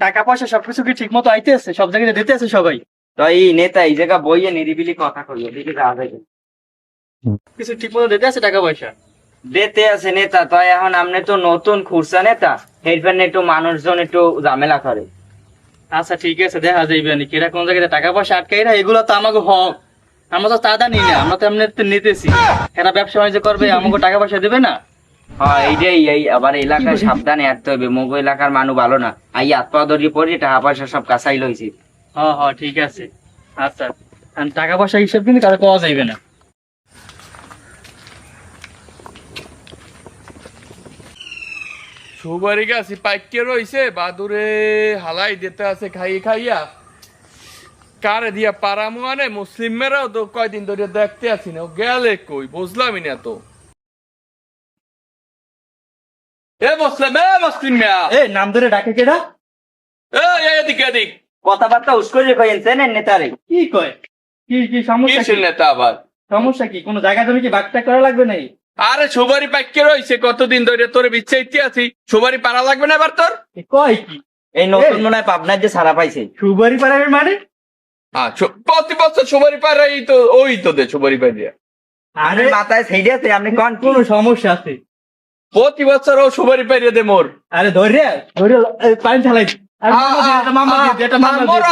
টাকা পয়সা সবকিছু কি ঠিক মতো আইতেছে? সব জায়গায় দিতে আছে সবাই? তো এই নেতা এই জায়গা বইয়ে নিরিবিলি কথা করি ওদিকে যাওয়া যায় কিছু ঠিক মতো দিতে আছে টাকা পয়সা দেতে আছে নেতা, তো এখন আপনি তো নতুন খুরসা নেতা। এরপর একটু মানুষজন একটু ঝামেলা করে। আচ্ছা ঠিক আছে, দেখা যাইবে নি কেরা কোন জায়গায় টাকা পয়সা আটকাই না এগুলো তো আমাকে হক। আমরা তো চাঁদা নিই না আমরা তো এমনি তো নিতেছি। এরা ব্যবসা বাণিজ্য করবে আমাকে টাকা পয়সা দেবে না? হ্যাঁ এইটাই এই আবার এলাকায় সাবধানে আসতে হবে মগো এলাকার মানুষ ভালো না। আই হাত পা ধরিয়ে পড়ি টাকা পয়সা সব কাঁচাই লইছি। হ্যাঁ হ্যাঁ ঠিক আছে। আচ্ছা টাকা পয়সা হিসেব কিন্তু কারও পাওয়া যাইবে না। সুবারি গাছি পাইকে রইছে বাদুরে হালাই দিতে আছে খাইয়ে খাইয়া। কারে দিয়া পারামু আনে? মুসলিমেরাও তো কয়দিন ধরে দেখতে আছি না। গেলে কই? বুঝলামই না তো। এ মুসলিম এ মুসলিম মিয়া। এ নাম ধরে ডাকে কেডা? এ এদিক এদিক। কথাবার্তা উস্করে নেতারে। কি কয়? কি কি সমস্যা কি? নেতা আবার? সমস্যা কি? কোনো জায়গা জমি কি বাগটা করা লাগবে নাই আরে সুবারি পাইকে রইছে কতদিন ধরে তোর বিচ্ছাইতে আছি। সুবারি পারা লাগবে না এবার তোর? কয় কি? এই নতুন। মনে হয় পাবনার যে সারা পাইছে। সুবারি পাড়াবেন মানে? প্রতি বছর সুবারি পাড়াই তো ওই তো দে সুবারি পাই দিয়া। আরে মাথায় সেইটা আছে আপনি কোন কোনো সমস্যা আছে? প্রতি বছর ও সুবারি পাইরে দে মোর। আরে ধরে ধরে পানি ঢালাই মোর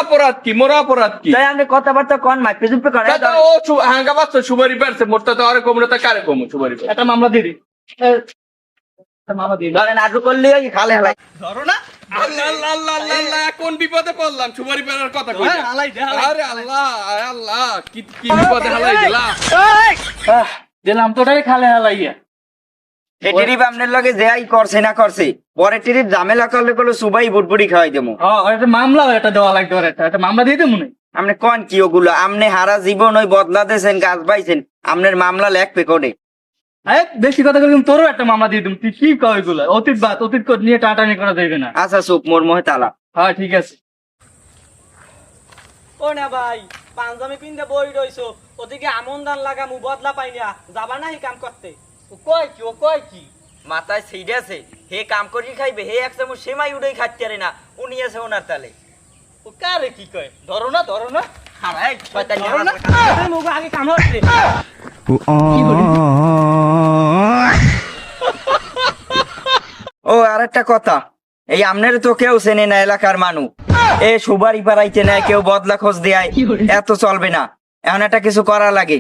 কথাবার্তা কোন করে ও হাঙ্গা পারছে তো আরে কমরে তা কারে কমু সুবারি একটা মামলা দিয়ে দি। এ, একটা মামলা দিয়ে দে। ধরেন করলে ওই খালে হালাই ধরো না আল্লাহ আল্লাহ আল্লাহ আল্লাহ আল্লাহ কোন বিপদে পড়লাম? সুবারি পাড়ার কথা কই হ্যাঁ। আরে আল্লাহ আয় আল্লাহ কি কি বিপদে হালাই দিলাম দিলাম তো ওটাই খালে হালাইয়া। আপনার লগে যে করছে না করছে পরে ট্রিপ ঝামেলা করলে করলে সুবাই বুটবুড়ি খাওয়াই দেবো। ও একটা মামলা এটা দেওয়া লাগবে একটা একটা মামলা দিয়ে দে আপনি কোন কি ওগুলো? আপনি হারা জীবন ওই বদলা দিয়েছেন গাছ পাইছেন আপনার মামলা লেখবে করে এই, বেশি কথা বললাম তোরও একটা মামলা দিয়ে দিম তুই কি কয় এগুলো অতীত বাদ অতীত কর নিয়ে টাটানি করা যাবে না। আচ্ছা চুপ মোর মোহে তালা। হ্যাঁ ঠিক আছে। ও না ভাই পাঞ্জাবি পিনতে বই রইছো। ওদিকে আমন দান লাগা মু বদলা পাই না যাবা না কাম করতে? ও কয় কি ও কয় কি? মাথায় সেইটা আছে হে কাম করি খাইবে হে এক চামচ সেমাই উড়েই খাচ্ছে পারে না উনি আছে ওনার তালে। ও কারে কি কয়? ধরো না ধরো না। আগে কাম হচ্ছে। ও আর একটা কথা। এই আমনের তো কেউ চেনে না এলাকার মানুষ এ সুবারি পাড়াইতে নেয় কেউ বদলা খোঁজ দেয়। এত চলবে না। এমন একটা কিছু করা লাগে।